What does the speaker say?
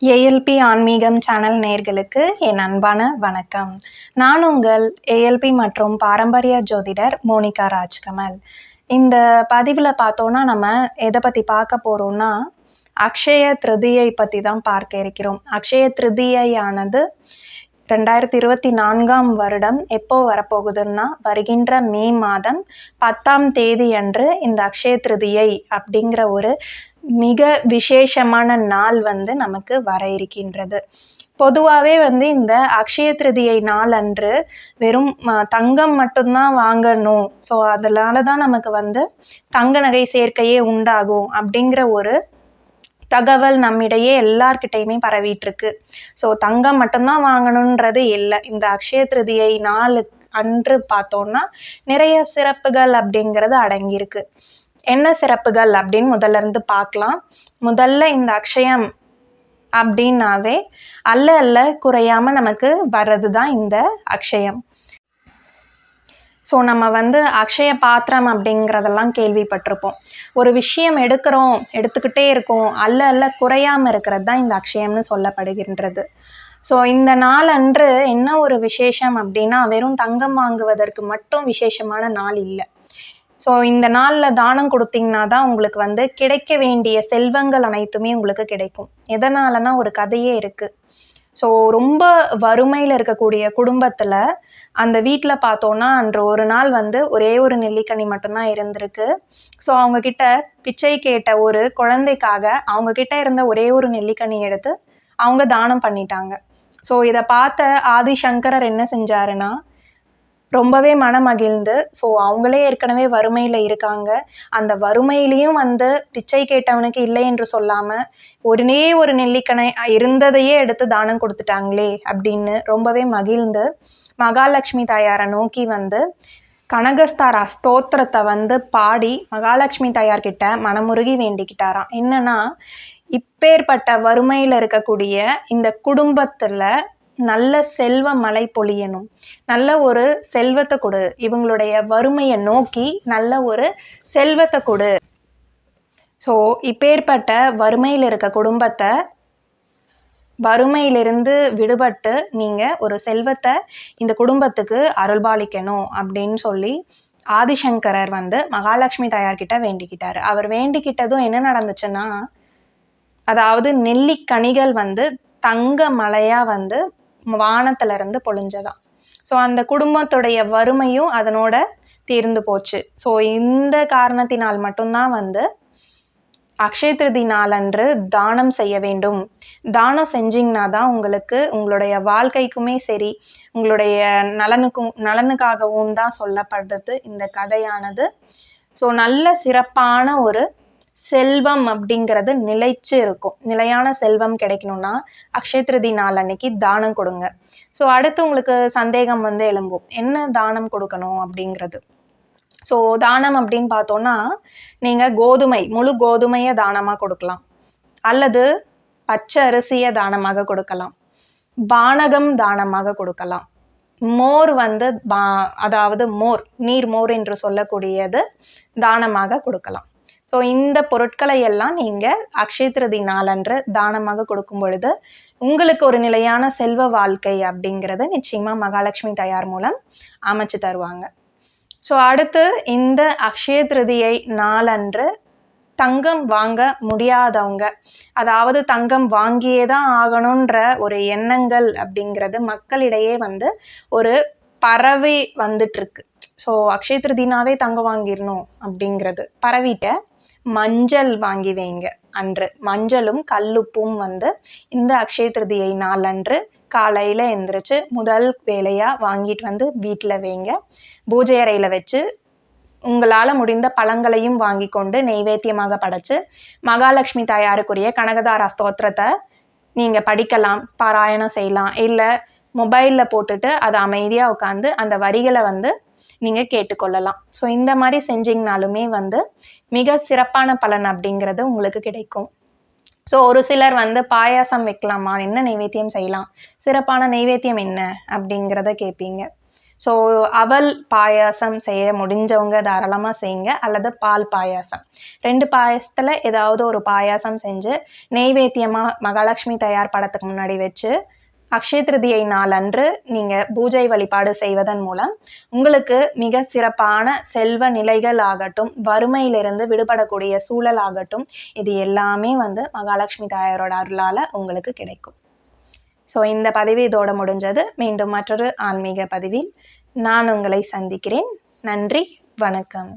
ALP ஆன்மீகம் channel நேர்களுக்கு என் அன்பான வணக்கம். நான் உங்கள் ஏஎல்பி மற்றும் பாரம்பரிய ஜோதிடர் மோனிகா ராஜ்கமல். இந்த பதிவில் பார்த்தோன்னா நம்ம எதை பற்றி பார்க்க போகிறோம்னா அக்ஷய திருதியை பற்றி தான் பார்க்க இருக்கிறோம். அக்ஷய திருதியையானது ரெண்டாயிரத்தி இருபத்தி நான்காம் வருடம் எப்போ வரப்போகுதுன்னா வருகின்ற மே மாதம் பத்தாம் தேதி அன்று இந்த அக்ஷய திருதியை அப்படிங்கிற ஒரு மிக விசேஷமான நாள் வந்து நமக்கு வர இருக்கின்றது. பொதுவாகவே வந்து இந்த அக்ஷய திருதியை நாள் அன்று வெறும் தங்கம் மட்டும்தான் வாங்கணும். ஸோ அதனால தான் நமக்கு வந்து தங்க நகை சேர்க்கையே உண்டாகும் அப்படிங்கிற ஒரு தகவல் நம்மிடையே எல்லார்கிட்டையுமே பரவிட்டுருக்கு. ஸோ தங்கம் மட்டும்தான் வாங்கணுன்றது இல்லை. இந்த அக்ஷய திருதியை நாலு அன்று பார்த்தோன்னா நிறைய சிறப்புகள் அப்படிங்கிறது அடங்கியிருக்கு. என்ன சிறப்புகள் அப்படின்னு முதல்ல இருந்து பார்க்கலாம். முதல்ல இந்த அக்ஷயம் அப்படின்னாவே அல்ல அல்ல குறையாம நமக்கு வர்றது தான் இந்த அக்ஷயம். ஸோ நம்ம வந்து அக்ஷய பாத்திரம் அப்படிங்கிறதெல்லாம் கேள்விப்பட்டிருப்போம். ஒரு விஷயம் எடுக்கிறோம் எடுத்துக்கிட்டே இருக்கோம் அல்ல அல்ல குறையாமல் இருக்கிறது தான் இந்த அக்ஷயம்னு சொல்லப்படுகின்றது. ஸோ இந்த நாள் அன்று என்ன ஒரு விசேஷம் அப்படின்னா வெறும் தங்கம் வாங்குவதற்கு மட்டும் விசேஷமான நாள் இல்லை. ஸோ இந்த நாளில் தானம் கொடுத்தீங்கன்னா தான் உங்களுக்கு வந்து கிடைக்க வேண்டிய செல்வங்கள் அனைத்துமே உங்களுக்கு கிடைக்கும். எதனாலனா ஒரு கதையே இருக்குது ஸோ ரொம்ப வறுமையில் இருக்கக்கூடிய குடும்பத்தில் அந்த வீட்டில் பார்த்தோன்னா அன்று ஒரு நாள் வந்து ஒரே ஒரு நெல்லிக்கனி மட்டும்தான் இருந்திருக்கு. ஸோ அவங்கக்கிட்ட பிச்சை கேட்ட ஒரு குழந்தைக்காக அவங்கக்கிட்ட இருந்த ஒரே ஒரு நெல்லிக்கனி எடுத்து அவங்க தானம் பண்ணிட்டாங்க. ஸோ இதை பார்த்த ஆதிசங்கரர் என்ன செஞ்சாருன்னா ரொம்பவே மனமகிழ்ந்து. ஸோ அவங்களே ஏற்கனவே வறுமையில் இருக்காங்க. அந்த வறுமையிலையும் வந்து பிச்சை கேட்டவனுக்கு இல்லை என்று சொல்லாமல் ஒரே ஒரு நெல்லிக்கணை இருந்ததையே எடுத்து தானம் கொடுத்துட்டாங்களே அப்படின்னு ரொம்பவே மகிழ்ந்து மகாலட்சுமி தாயாரை நோக்கி வந்து கனகஸ்தாரா ஸ்தோத்திரத்தை வந்து பாடி மகாலட்சுமி தாயார்கிட்ட மனமுருகி வேண்டிக்கிட்டாராம். என்னன்னா இப்பேற்பட்ட வறுமையில் இருக்கக்கூடிய இந்த குடும்பத்தில் நல்ல செல்வ மழை பொழியணும். நல்ல ஒரு செல்வத்தை கொடு. இவங்களுடைய வறுமையை நோக்கி நல்ல ஒரு செல்வத்தை கொடு. ஸோ இப்பேற்பட்ட வறுமையில் இருக்க குடும்பத்தை வறுமையிலிருந்து விடுபட்டு நீங்கள் ஒரு செல்வத்தை இந்த குடும்பத்துக்கு அருள்பாலிக்கணும் அப்படின்னு சொல்லி ஆதிசங்கரர் வந்து மகாலட்சுமி தாயார்கிட்ட வேண்டிக்கிட்டார். அவர் வேண்டிக்கிட்டதும் என்ன நடந்துச்சுன்னா அதாவது நெல்லிக்கனிகள் வந்து தங்க மலையாக வந்து வானத்துல இருந்து பொழிஞ்சதான் ஸோ அந்த குடும்பத்துடைய வறுமையும் அதனோட தீர்ந்து போச்சு. ஸோ இந்த காரணத்தினால் மட்டும்தான் வந்து அக்ஷய திருதி நாளன்று தானம் செய்ய வேண்டும். தானம் செஞ்சிங்கன்னா தான் உங்களுக்கு உங்களுடைய வாழ்க்கைக்குமே சரி உங்களுடைய நலனுக்கும் நலனுக்காகவும் தான் சொல்லப்படுறது இந்த கதையானது. ஸோ நல்ல சிறப்பான ஒரு செல்வம் அப்படிங்கிறது நிலைச்சு இருக்கும். நிலையான செல்வம் கிடைக்கணும்னா அக்ஷய திருதி நாள் அன்னைக்கு தானம் கொடுங்க. ஸோ அடுத்து உங்களுக்கு சந்தேகம் வந்து எழும்பும். என்ன தானம் கொடுக்கணும் அப்படிங்கிறது? ஸோ தானம் அப்படின்னு பார்த்தோன்னா நீங்கள் கோதுமை முழு கோதுமையை தானமாக கொடுக்கலாம். அல்லது பச்சை அரிசியை தானமாக கொடுக்கலாம். பானகம் தானமாக கொடுக்கலாம். மோர் வந்து பா அதாவது மோர் நீர் மோர் என்று சொல்லக்கூடியது தானமாக கொடுக்கலாம். ஸோ இந்த பொருட்களை எல்லாம் நீங்கள் அக்ஷய நாளன்று தானமாக கொடுக்கும் பொழுது உங்களுக்கு ஒரு நிலையான செல்வ வாழ்க்கை அப்படிங்கிறது நிச்சயமாக மகாலட்சுமி தயார் மூலம் அமைச்சு தருவாங்க. ஸோ அடுத்து இந்த அக்ஷய திருதியை நாளன்று தங்கம் வாங்க முடியாதவங்க அதாவது தங்கம் வாங்கியே தான் ஆகணுன்ற ஒரு எண்ணங்கள் அப்படிங்கிறது மக்களிடையே வந்து ஒரு பரவி வந்துட்டுருக்கு. ஸோ அக்ஷய திருதினாவே தங்கம் வாங்கிடணும் அப்படிங்கிறது. பரவிட்ட மஞ்சள் வாங்கி வைங்க அன்று. மஞ்சளும் கல்லுப்பும் வந்து இந்த அக்ஷய திருதியை நாள் அன்று காலையில் எந்திரிச்சு முதல் வேலையாக வாங்கிட்டு வந்து வீட்டில் வைங்க. பூஜை அறையில் வச்சு உங்களால் முடிந்த பழங்களையும் வாங்கி கொண்டு நெய்வேத்தியமாக படைச்சு மகாலட்சுமி தாயாருக்குரிய கனகதாரா ஸ்தோத்திரத்தை நீங்கள் படிக்கலாம் பாராயணம் செய்யலாம். இல்லை மொபைலில் போட்டுட்டு அதை அமைதியாக உட்காந்து அந்த வரிகளை வந்து நீங்கள் கேட்டுக்கொள்ளலாம். ஸோ இந்த மாதிரி செஞ்சிங்கனாலுமே வந்து மிக சிறப்பான பலன் அப்படிங்கிறது உங்களுக்கு கிடைக்கும். ஸோ ஒரு சிலர் வந்து பாயாசம் வைக்கலாமா? என்ன நைவேத்தியம் செய்யலாம்? சிறப்பான நைவேத்தியம் என்ன அப்படிங்கிறத கேட்பீங்க ஸோ அவல் பாயாசம் செய்ய முடிஞ்சவங்க தாராளமாக செய்யுங்க. அல்லது பால் பாயாசம். ரெண்டு பாயாசத்தில் ஏதாவது ஒரு பாயாசம் செஞ்சு நெய்வேத்தியமாக மகாலட்சுமி தயார் படத்துக்கு முன்னாடி வச்சு அக்ஷய திருதியை நாளன்று நீங்கள் பூஜை வழிபாடு செய்வதன் மூலம் உங்களுக்கு மிக சிறப்பான செல்வ நிலைகள் ஆகட்டும் வறுமையிலிருந்து விடுபடக்கூடிய சூழல் ஆகட்டும் இது எல்லாமே வந்து மகாலட்சுமி தாயாரோட அருளால் உங்களுக்கு கிடைக்கும். ஸோ இந்த பதிவு இதோட முடிஞ்சது. மீண்டும் மற்றொரு ஆன்மீக பதிவில் நான் உங்களை சந்திக்கிறேன். நன்றி வணக்கம்.